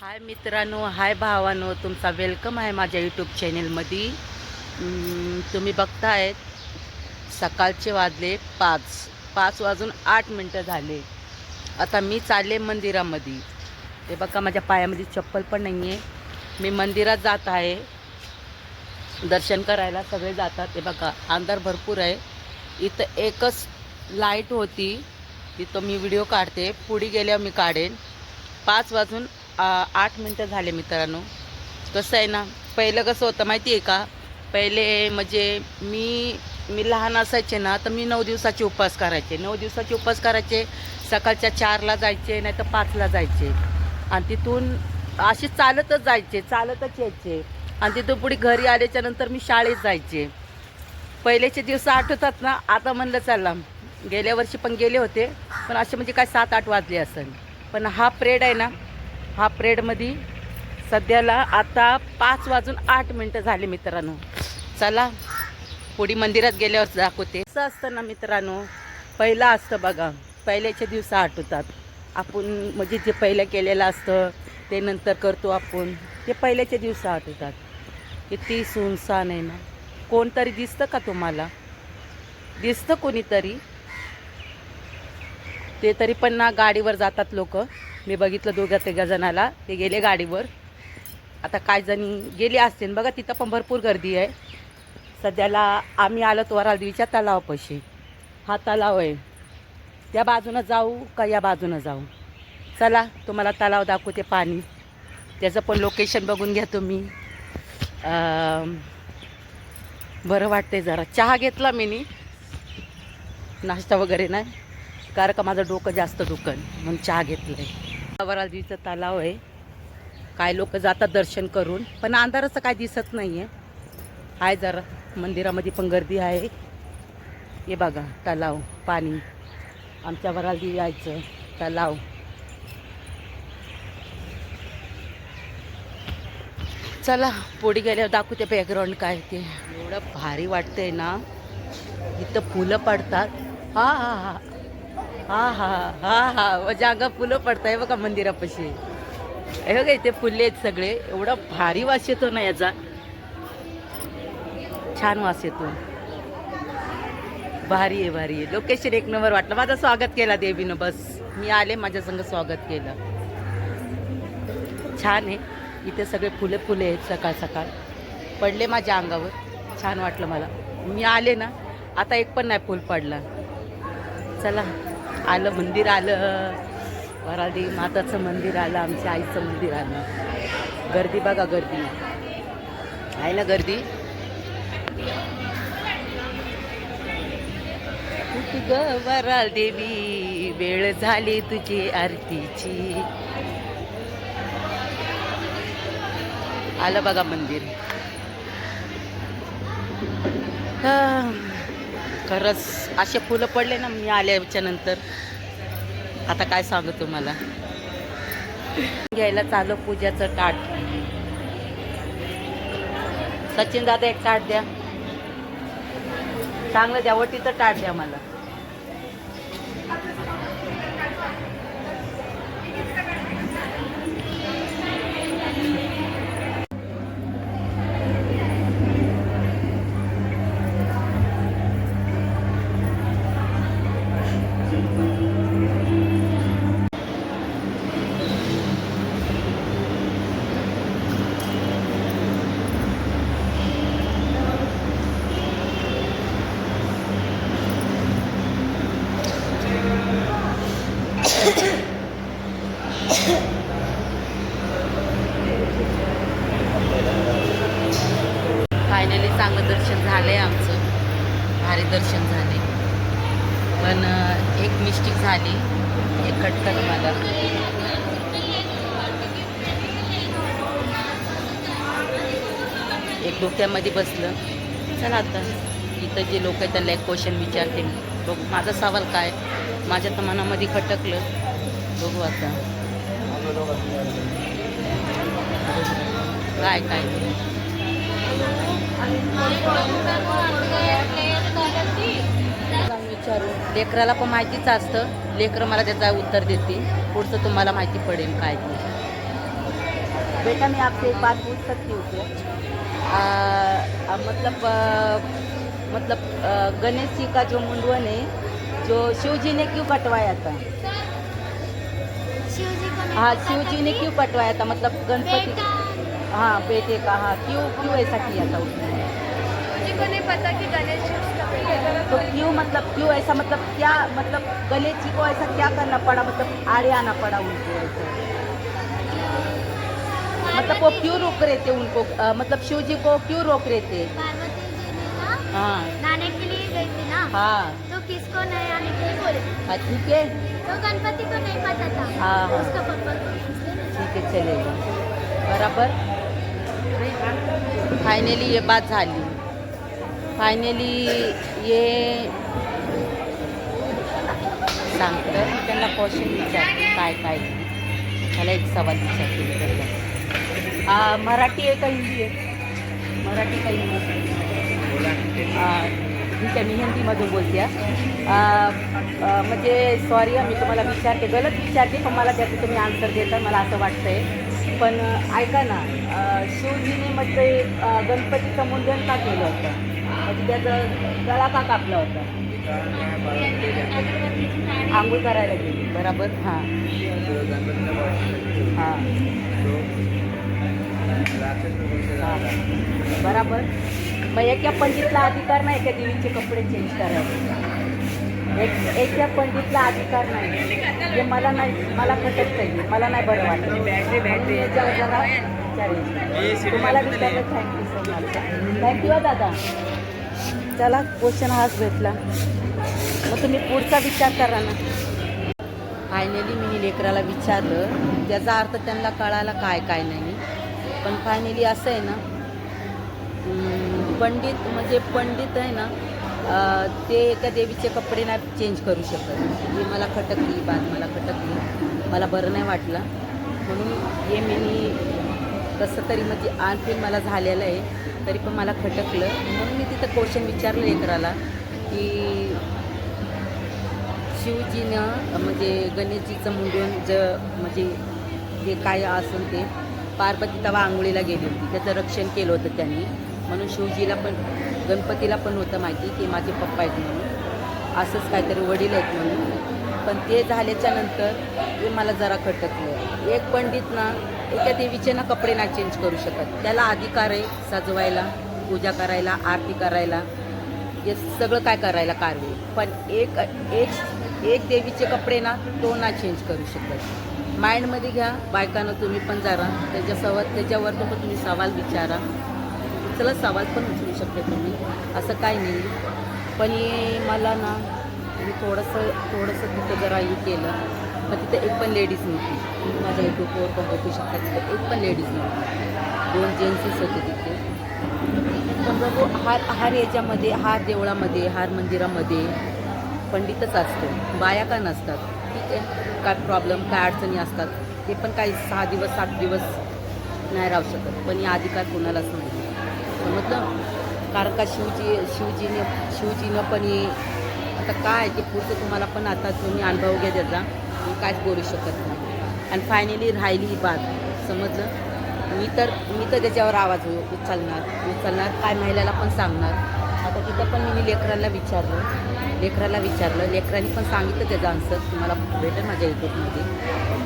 हाय मित्रांनो हाय भावानो तुमचा वेलकम आहे माझ्या यूट्यूब चॅनेलमध्ये तुम्ही बघतायत सकाळचे वाजले पाच पाच वाजून आठ मिनटं झाले. आता मी चालले मंदिरामध्ये. ते बघा माझ्या पायामध्ये चप्पल पण नाही आहे मी मंदिरात जात आहे. दर्शन करायला सगळे जातात. ते बघा अंधार भरपूर आहे. इथं एकच लाइट होती. तिथं मी व्हिडिओ काढते. पुढे गेल्यावर मी काढेन. पाच वाजून आठ मिनटं झाले मित्रांनो. कसं आहे ना पहिलं कसं होतं माहिती आहे का? पहिले म्हणजे मी मी लहान असायचे ना तर मी नऊ दिवसाचे उपवास करायचे. नऊ दिवसाचे उपवास करायचे सकाळच्या चारला जायचे नाही तर पाचला जायचे. आणि तिथून असे चालतच जायचे चालतच यायचे. आणि तिथून पुढे घरी आल्याच्यानंतर मी शाळेत जायचे. पहिलेचे दिवस आठवतात ना आता म्हणलं चला गेल्या वर्षी पण गेले होते पण असे म्हणजे काय सात आठ वाजले असेल पण हा प्रेड आहे ना हा प्रेडमध्ये सध्याला आता पाच वाजून आठ मिनटं झाले मित्रांनो. चला पुढे मंदिरात गेल्यावर दाखवते. असं असतं ना मित्रांनो पहिलं असतं बघा पहिल्याचे दिवस आठवतात. आपण म्हणजे जे पहिलं केलेलं असतं ते नंतर करतो आपण. ते पहिल्याचे दिवस आठवतात. किती सुनसान आहे ना. कोणतरी दिसतं का तुम्हाला? दिसतं कोणीतरी? ते तरी पण ना गाडीवर जातात लोक. मी बघितलं दोघं तिघा जणाला ते गेले गाडीवर. आता काय जणी गेली असतील. बघा तिथं पण भरपूर गर्दी आहे. सध्याला आम्ही आलो तो वरालदेवीच्या तलावापाशी हा तलाव आहे. त्या बाजूनं जाऊ का या बाजूनं जाऊ? चला तुम्हाला तलाव दाखवते पाणी. त्याचं पण लोकेशन बघून घ्या तुम्ही. बरं वाटते जरा. चहा घेतला मी नी. नाश्ता वगैरे नाही. कारण का माझं डोकं जास्त दुखन म्हणून चहा घेतलं आहे वरालजीचं तलाव आहे. काय लोक जातात दर्शन करून पण अंधाराचं काय दिसत नाही आहे आहे जरा मंदिरामध्ये पण गर्दी आहे. हे बघा तलाव पाणी. आमच्या वरालजी यायचं तलाव. चला पुढे गेल्यावर दाखवते बॅकग्राऊंड काय ते. एवढं भारी वाटतंय ना. इथं फुलं पडतात. हा हा हा. हा हा हा हा. म्हणजे अगं फुलं पडताय बघा मंदिरापाशी. हे बघा इथे फुले आहेत सगळे. एवढा भारी वास येतो ना याचा. छान वास येतो. भारी आहे भारी आहे. लोकेशन एक नंबर वाटलं. माझं स्वागत केला देवीनं बस. मी आले माझ्या संग स्वागत केलं. छान आहे. इथे सगळे फुले फुले आहेत सकाळ सकाळ. पडले माझ्या अंगावर. छान वाटलं मला. मी आले ना आता एक पण नाही फुल पडला. चला. आलं मंदिर आलं. वरादी माताचं मंदिर आलं आमच्या आईचं मंदिर आलं. गर्दी बघा गर्दी. आहे ना गर्दी? ग वराल देवी? वेळ झाली तुझी आरतीची. आलं बघा मंदिर. हा. खरंच असे फुलं पडले ना मी आल्याच्यानंतर. आता काय सांगू तुम्हाला? घ्यायला चालू पूजाचं ताट सचिन दादा एक ताट द्या. चांगलं द्या वटीचं ताट द्या मला. दर्शन झालं आहे आमचं. भारी दर्शन झाले. पण एक मिस्टेक झाली. एक खटकन मला. एक डोक्यामध्ये बसलं. चला आता. इथं जे लोक आहेत त्यांना एक क्वेश्चन विचारते मी. बघ माझा सवाल काय? माझ्या तर मनामध्ये खटकलं. बघू आता. काय काय? विचारू लेकराला पण माहितीच असतं. लेकरं मला त्याचं उत्तर देते पुढचं तुम्हाला माहिती पडेल काय ते. बेटा मैं आपसे एक बात पूछ सकती हूँ क्या मतलब आ, मतलब आ, गणेश जी का जो मुंडवन है जो शिव जी ने क्यों कटवाया था? हाँ शिव जी ने क्यों कटवाया था? मतलब गणपति बेटा हाँ बेटे का हाँ क्यों क्यों ऐसा किया था उसने? जी को नहीं पता कि गणेश जी उसका बेटा है तो क्यों मतलब क्यों ऐसा मतलब क्या मतलब गणेश जी को ऐसा क्या करना पड़ा? मतलब आड़े आना पड़ा उनको ऐसा? मतलब वो क्यों रोक रहे थे उनको? अ, मतलब शिव जी को क्यों रोक रहे थे? पार्वती जी ने ना हाँ। नहाने के लिए गई थी ना? हाँ। तो किसको नहीं आने के लिए बोले हाँ ठीक है। तो गणपति को नहीं पता था। हाँ, हाँ। उसका पापा को इसलिए ठीक है चलेगा। बराबर? फायनली ये बात झाली. फायनली ये सांगतं मी त्यांना क्वेश्चन विचारते काय काय. मला एक सवाल विचारते मी त्यांना. मराठी आहे का हिंदी आहे? मराठी का हिंदी? ठीक आहे मी हिंदीमधून बोलते आहे. म्हणजे सॉरी मी तुम्हाला विचारते गलत विचारते पण मला त्याचं तुम्ही आन्सर देता मला असं वाटतं आहे पण ऐका ना शिवजीने म्हटलं गणपतीचं मुंडन का केलं होतं? म्हणजे त्याचं गळा का कापला होता? आंघोळ करायला गेली बराबर? हां. हां. हां. बराबर? मग एका पंडितला अधिकार नाही का देवीचे कपडे चेंज करायचे एक एका पंडितला अधिकार नाही. जे मला नाही मला खटत नाही मला नाही बरं वाटत याच्यावर जरा विचारेल तुम्हाला विचारलं थँक्यू सो मच थँक्यू दादा. चला क्वेश्चन हाच भेटला. मग तुम्ही पुढचा विचार करा ना. फायनली मी लेकराला विचारलं त्याचा अर्थ त्यांना कळायला काय काय नाही. पण फायनली असं आहे ना पंडित म्हणजे पंडित आहे ना ते एका देवीचे कपडे नाही चेंज करू शकत ही म्हणजे मला खटकली बाद मला खटकली. मला बरं नाही वाटलं. म्हणून हे मी कसं तरी म्हणजे आणखी मला झालेलं आहे. तरी पण मला खटकलं. म्हणून मी तिथं क्वेश्चन विचारलं लेकराला की शिवजीनं म्हणजे गणेशजीचं मुंडून ज म्हणजे जे काय असेल ते पार्वती तवा आंघोळीला गेली होती. त्याचं रक्षण केलं होतं त्यांनी. म्हणून शिवजीला पण गणपतीला पण होतं माहिती की माझे पप्पा आहेत म्हणून. असंच काहीतरी वडील आहेत म्हणून. पण ते झाल्याच्यानंतर ते मला जरा खटकलं. एक पंडित ना एका देवीचे ना कपडे ना चेंज करू शकत. त्याला अधिकार आहे सजवायला पूजा करायला आरती करायला. हे सगळं काय करायला कारवे पण एक एक एक देवीचे कपडे ना तो ना चेंज करू शकत. माइंडमध्ये घ्या बायकानं तुम्ही पण जरा त्याच्यासोबत त्याच्यावर पण तुम्ही सवाल विचारा. चला सवाल पण शकते तुम्ही. असं काही नाही. पण मला ना मी थोडंसं थोडंसं तिथं जरा हे केलं. मग तिथं एक पण लेडीज नव्हती. माझ्या युट्यूबवर पण बघू शकता तिथं एक पण लेडीज नव्हती. दोन जेंट्सच होते तिथे. पण बघू हार हार याच्यामध्ये हार देवळामध्ये हार मंदिरामध्ये पंडितच असतो. बाया का नसतात? ठीक आहे. काय प्रॉब्लेम काय अडचणी असतात? ते पण काही सहा दिवस सात दिवस नाही राहू शकत. पण या अधिकार कोणालाच नाही. समजलं? कारण का शिवजी शिवजीने शिवजीनं पण हे आता काय ते पुढचं तुम्हाला पण आता तुम्ही अनुभव घ्या त्याचा. मी काहीच बोलू शकत नाही. आणि फायनली राहिली ही बात. समजलं? मी तर मी तर त्याच्यावर आवाज उ- उचलणार. उचलणार काय महिलाला पण सांगणार. आता तिथं पण मी लेकरांना विचारलं. लेकराला विचारलं. लेकरांनी पण सांगितलं त्याचं आन्सर तुम्हाला भेटेल माझ्या युट्यूबमध्ये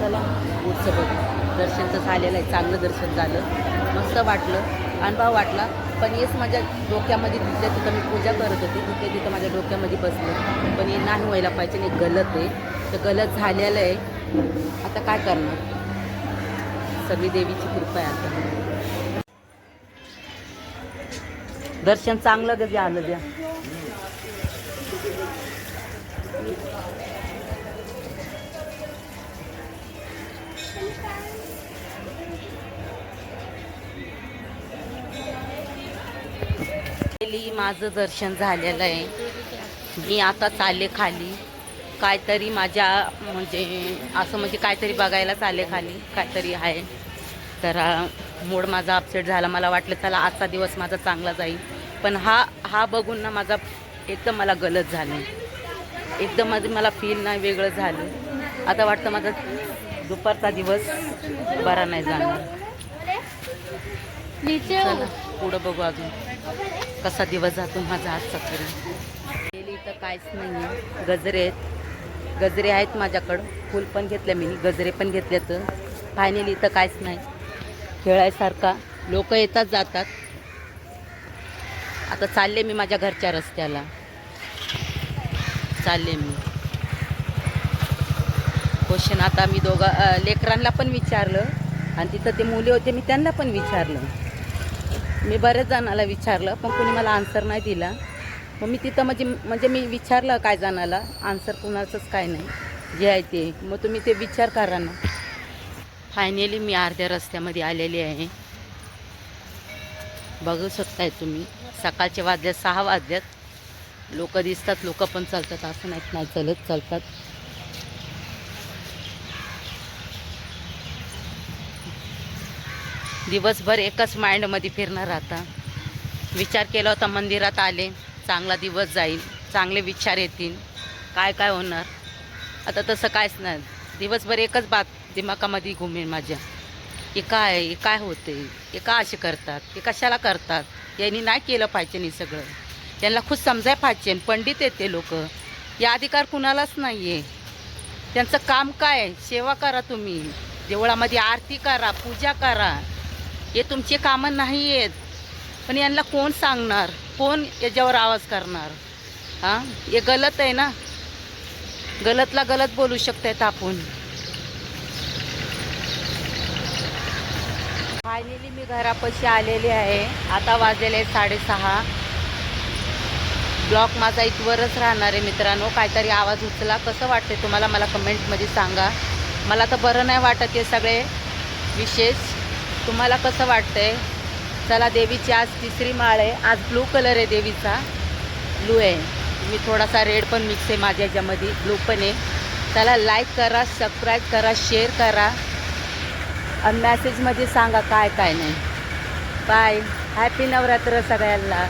चला पुढचं बघू. दर्शनचं झालेलं आहे. चांगलं दर्शन झालं. मस्त वाटलं. अनुभव वाटला. पण हेच माझ्या डोक्यामध्ये तिथल्या तिथं मी पूजा करत होते तिथे तिथं माझ्या डोक्यामध्ये बसलं. पण हे नाही व्हायला पाहिजे आणि गलत आहे. तर गलत झालेलं आहे. आता काय करणार? सगळी देवीची कृपा आहे आता. दर्शन चांगलं ग आलं द्या. Finally माझं दर्शन झालेलं आहे. मी आता चालले खाली. काहीतरी माझ्या म्हणजे असं म्हणजे काहीतरी बघायला चालले खाली. काहीतरी आहे. तर मूड माझा अपसेट झाला. मला वाटलं चला आजचा दिवस माझा चांगला जाईल. पण हा हा बघून ना माझा एकदम मला गलत झालं. एकदम माझं मला फील नाही वेगळं झालं. आता वाटतं माझा दुपारचा दिवस बरा नाही जाणार पुढं बघू अजून. कसा दिवस जातो माझा आजचा तरी. गेली इथं काहीच नाही गजरे आहेत. गजरे आहेत माझ्याकडं. फुल पण घेतले मी. गजरे पण घेतले तर फायनली इथं काहीच नाही. खेळायसारखा. लोक येतात जातात. आता चालले मी माझ्या घरच्या रस्त्याला. चालले मी. क्वेश्चन आता मी दोघा लेकरांना पण विचारलं. आणि तिथं ते मुले होते मी त्यांना पण विचारलं. मी बऱ्याच जणाला विचारलं पण कोणी मला आन्सर नाही दिला. मग मी तिथं म्हणजे म्हणजे मी विचारलं काय जणाला. आन्सर कुणाचंच काय नाही. जे आहे ते. मग तुम्ही ते विचार करा ना. फायनली मी अर्ध्या रस्त्यामध्ये आलेली आहे. बघू शकताय तुम्ही. सकाळचे वाजल्यात सहा वाजल्यात लोक दिसतात लोक पण चालतात. असं नाहीत नाही चालत चालतात. दिवसभर एकच माइंडमध्ये फिरणार आता. विचार केला होता मंदिरात आले चांगला दिवस जाईल चांगले विचार येतील. काय काय होणार? आता तसं काहीच नाही. दिवसभर एकच बात दिमागामध्ये घुमेल माझ्या. हे काय हे काय होते? हे का असे करतात? हे कशाला करतात? यांनी नाही केलं पाहिजे हे सगळं. त्यांना खूप समजाय पाहिजे. पंडित येते लोक. या अधिकार कुणालाच नाही आहे त्यांचं काम काय? आहे? सेवा करा तुम्ही. देवळामध्ये आरती करा पूजा करा. हे तुमचे कामं नाही आहेत पण यांना कोण सांगणार? कोण याच्यावर आवाज करणार? हां? हे गलत आहे ना? गलतला गलत बोलू शकतायत आपण. फायनली मी घरापाशी आलेली आहे. आता वाजलेले आहे साडेसहा. ब्लॉक माझा इथवरच राहणार आहे मित्रांनो. काहीतरी आवाज उचला. कसं वाटते तुम्हाला मला कमेंटमध्ये सांगा. मला तर बरं नाही वाटत हे सगळे विशेष. तुम्हाला कसं वाटतंय? चला देवीची आज तिसरी माळ आहे. आज ब्लू कलर आहे देवीचा. ब्लू आहे. मी थोडासा रेड पण मिक्स आहे माझ्या याच्यामध्ये. ब्लू पण आहे. त्याला लाईक करा सबस्क्राईब करा शेअर करा. आणि मॅसेजमध्ये सांगा काय काय नाही. बाय हॅपी नवरात्र सगळ्यांना.